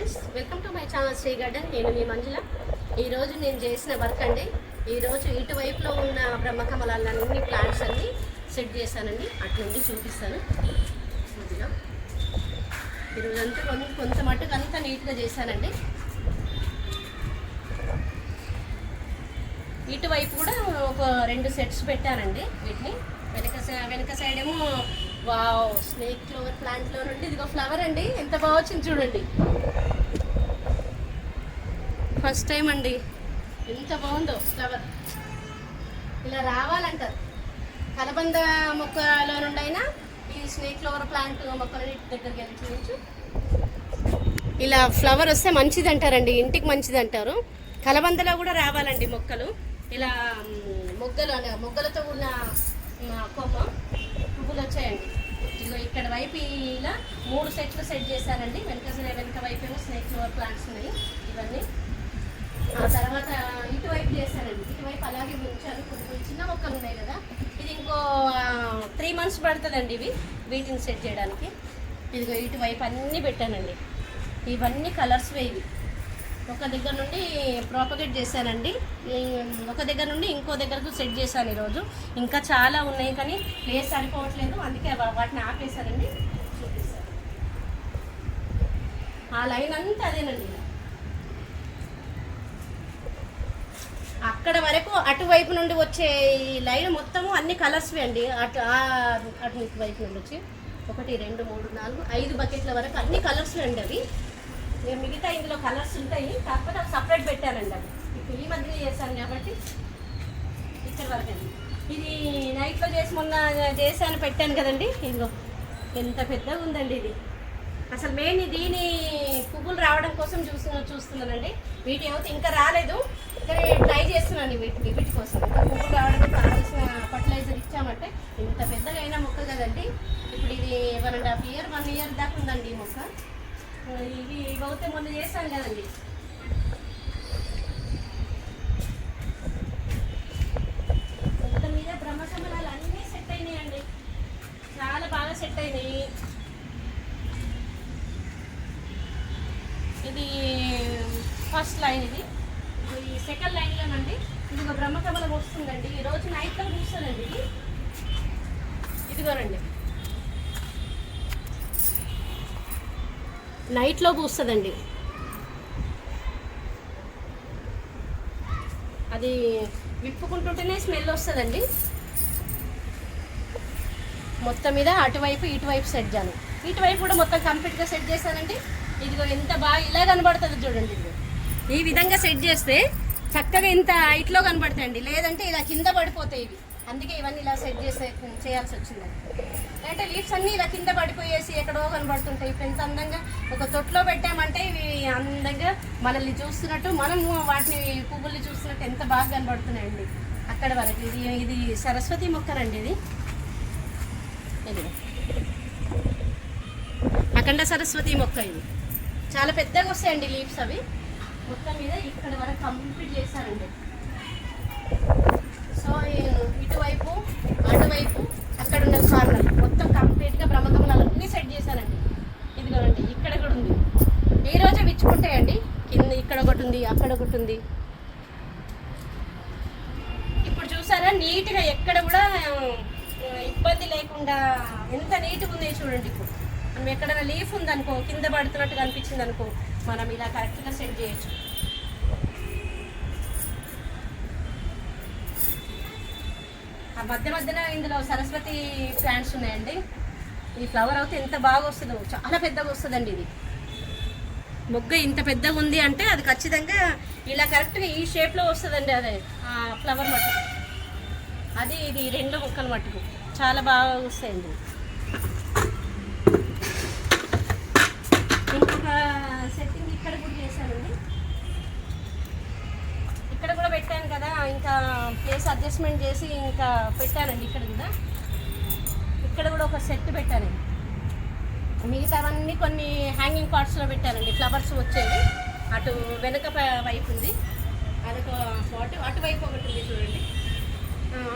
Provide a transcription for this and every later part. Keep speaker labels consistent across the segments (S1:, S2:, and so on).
S1: Friends welcome to my channel Sri garden నేను మీ మంజుల. ఈరోజు నేను చేసిన వర్క్ అండి. ఈరోజు ఇటువైపులో ఉన్న బ్రహ్మకమలాలన్నీ ప్లాంట్స్ అన్ని సెట్ చేశానండి. అటు నుండి చూపిస్తాను. కొద్దిగా ఈరోజు అంతా కొంత కొంత మట్టుకు అంతా నీట్గా చేశానండి. ఇటువైపు కూడా ఒక రెండు సెట్స్ పెట్టానండి వీటిని. వెనక వెనక సైడ్ ఏమో వావ్ స్నేక్ ఫ్లవర్ ప్లాంట్లో నుండి ఇదిగో ఫ్లవర్ అండి. ఎంత బాగా వచ్చింది చూడండి. ఫస్ట్ టైం అండి. ఎంత బాగుందో ఫ్లవర్ ఇలా రావాలంటారు కలబంద మొక్కలో నుండి అయినా ఈ స్నేక్ ఫ్లవర్ ప్లాంట్ మొక్కల దగ్గరికి వెళ్ళి చూడొచ్చు. ఇలా ఫ్లవర్ వస్తే మంచిది అంటారండి ఇంటికి మంచిది అంటారు కలబందలో కూడా రావాలండి మొక్కలు. ఇలా మొగ్గలు అనే మొగ్గలతో ఉన్న కొమ్మ. ఇక్కడ వైపు ఇలా మూడు సెట్లు సెట్ చేశారండి. వెనక వెనుక వెనక వైపు ఏమో స్నేక్ ఫ్లవర్ ప్లాంట్స్ ఉన్నాయి. ఇవన్నీ. ఆ తర్వాత ఇటువైపు చేశారండి. ఇటువైపు అలాగే ఉంచారు. కొన్ని కొన్ని చిన్న మొక్కలు ఉన్నాయి కదా. ఇది ఇంకో త్రీ మంత్స్ పడుతుందండి ఇవి. వీటిని సెట్ చేయడానికి. ఇదిగో ఇటువైపు అన్నీ పెట్టానండి. ఇవన్నీ కలర్స్ ఇవి ఒక దగ్గర నుండి ప్రాపగేట్ చేశానండి. ఒక దగ్గర నుండి ఇంకో దగ్గరకు సెట్ చేశాను ఈరోజు. ఇంకా చాలా ఉన్నాయి కానీ ప్లేస్ సరిపోవట్లేదు. అందుకే వాటిని ఆపేశానండి. చూపిస్తాను. ఆ లైన్ అంతా అదేనండి. అక్కడ వరకు అటువైపు నుండి వచ్చే ఈ లైన్ మొత్తము అన్ని కలర్స్వి అండి. అటు ఆ- అటు వైపు నుండి వచ్చి ఒకటి రెండు మూడు నాలుగు ఐదు బకెట్ల వరకు అన్ని కలర్స్వి అండి అవి. మిగతా ఇందులో కలర్స్ ఉంటాయి. కాకపోతే అవి సపరేట్ పెట్టానండి అవి ఇప్పుడు ఈ మధ్య చేశాను కాబట్టి ఇక్కడ వరకు ఇది నైట్లో చేసి మొన్న చేశాను పెట్టాను కదండి. ఇదిగో ఎంత పెద్దగా ఉందండి ఇది. అసలు మెయిన్ దీని పువ్వులు రావడం కోసం చూస్తున్నా చూస్తున్నానండి. వీటి అయితే ఇంకా రాలేదు. కానీ ట్రై చేస్తున్నాను వీటికి వీటి కోసం. పువ్వులు రావడానికి కావాల్సిన ఫర్టిలైజర్ ఇచ్చామంటే ఇంత పెద్దగా అయిన మొక్క కదండి. ఇప్పుడు ఇది one and half year one year దాకా ఉందండి ఈ మొక్క. ఇవి ఇవి అయితే మొన్న చేశాను కదండి. మొత్తం మీద బ్రహ్మకమలాలు అన్నీ సెట్ అయినాయండి. చాలా బాగా సెట్ అయినాయి. ఇది ఫస్ట్ లైన్ ఇది. ఈ సెకండ్ లైన్లోనండి ఇది ఒక బ్రహ్మకమలం వస్తుందండి. ఈ రోజు నైట్లో చూస్తానండి ఇది ఇదిగోనండి. నైట్లో పూస్తుందండి. అది విప్పుకుంటుంటేనే స్మెల్ వస్తుందండి. మొత్తం మీద అటువైపు ఇటువైపు సెట్ చేయాలి. ఇటువైపు కూడా మొత్తం కంప్లీట్గా సెట్ చేశానండి ఇదిగో ఎంత బాగా ఇలా కనబడుతుంది చూడండి ఈ విధంగా సెట్ చేస్తే చక్కగా ఇంత హైట్లో కనబడతాయండి. లేదంటే ఇలా కింద పడిపోతాయి ఇవి. అందుకే ఇవన్నీ ఇలా సెట్ చేసే చేయాల్సి వచ్చింది. అంటే లీవ్స్ అన్నీ ఇలా కింద పడిపోయేసి ఎక్కడో కనబడుతుంటాయి ఇప్పుడు ఎంత అందంగా ఒక తొట్లో పెట్టామంటే ఇవి అందంగా మనల్ని చూస్తున్నట్టు మనం వాటిని పువ్వుల్ని చూస్తున్నట్టు ఎంత బాగా కనబడుతున్నాయండి. అక్కడ వరకు ఇది ఇది సరస్వతి మొక్కరండి ఇది. ఇది. అఖండ సరస్వతి మొక్క ఇది. చాలా పెద్దగా వస్తాయండి లీవ్స్ అవి. మొత్తం మీద ఇక్కడ వరకు కంప్లీట్ చేశారండి సో ఈ- ఇటువైపు అటువైపు అక్కడ ఉన్న కార్నర్ మొత్తం కంప్లీట్గా బ్రహ్మకమలాలు అన్నీ సెట్ చేశానండి ఇదిగోనండి ఇక్కడ కూడా ఉంది ఈ రోజే విచ్చుకుంటాయండి కింద ఇక్కడ ఒకటి ఉంది అక్కడ ఒకటి ఉంది ఇప్పుడు చూసారా నీట్గా ఎక్కడ కూడా ఇబ్బంది లేకుండా ఎంత నీట్గా ఉన్నాయి చూడండి ఇప్పుడు. మనం ఎక్కడైనా లీఫ్ ఉందనుకో కింద పడుతున్నట్టు కనిపించింది అనుకో మనం ఇలా కరెక్ట్గా సెట్ చేయొచ్చు. ఆ మధ్య మధ్యన ఇందులో సరస్వతి ప్లాంట్స్ ఉన్నాయండి. ఈ ఫ్లవర్ అయితే ఎంత బాగా వస్తుందో చాలా పెద్దగా వస్తుందండి ఇది. మొగ్గ ఇంత పెద్దగా ఉంది అంటే అది ఖచ్చితంగా ఇలా కరెక్ట్గా ఈ షేప్లో వస్తుందండి అదే ఫ్లవర్ మట్టుకు అది ఇది రెండు మొక్కలు మట్టుకు. చాలా బాగా వస్తాయండి. ఇంకొక సెట్టింగ్ ఇక్కడ కూడా చేశానండి. ఇక్కడ కూడా పెట్టాను కదా ఇంకా ప్లేస్ అడ్జస్ట్మెంట్ చేసి ఇంకా పెట్టానండి ఇక్కడ కూడా. ఇక్కడ కూడా ఒక సెట్ పెట్టానండి. మిగతావన్నీ కొన్ని హ్యాంగింగ్ పార్ట్స్లో పెట్టానండి. ఫ్లవర్స్ వచ్చేవి. అటు వెనుక వైపు ఉంది. అదొక పాటు అటువైపు ఒకటి ఉంది చూడండి.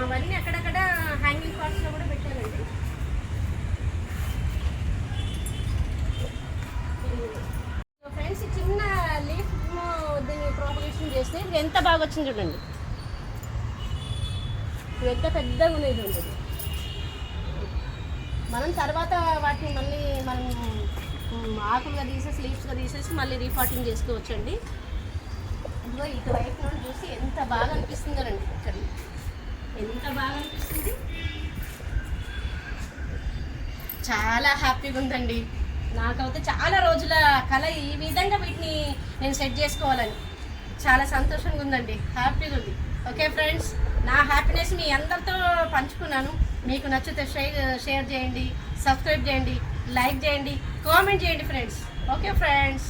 S1: అవన్నీ అక్కడక్కడ హ్యాంగింగ్ పార్ట్స్లో కూడా పెట్టానండి. ఫ్రెండ్స్ చిన్న లీఫ్ దీన్ని ప్రాపరేషన్ చేస్తే ఎంత బాగా వచ్చింది చూడండి. ఎంత పెద్దగా ఉండేది ఉంటుంది మనం తర్వాత వాటిని మళ్ళీ మనం ఆకులుగా తీసేసి లీవ్స్గా తీసేసి మళ్ళీ రీపాటింగ్ చేసుకోవచ్చండి. ఇదిగో ఇటువైపు నుండి చూసి ఎంత బాగా అనిపిస్తుందోనండి ఇక్కడ ఎంత బాగా అనిపిస్తుంది? చాలా హ్యాపీగా ఉందండి. నాకైతే చాలా రోజుల కళ ఈ విధంగా వీటిని నేను సెట్ చేసుకోవాలని. చాలా సంతోషంగా ఉందండి. హ్యాపీగా ఉంది. Okay friends. నా హ్యాపీనెస్ మీ అందరితో పంచుకున్నాను. మీకు నచ్చితే షేర్ షేర్ చేయండి సబ్స్క్రైబ్ చేయండి లైక్ చేయండి కామెంట్ చేయండి ఫ్రెండ్స్ ఓకే ఫ్రెండ్స్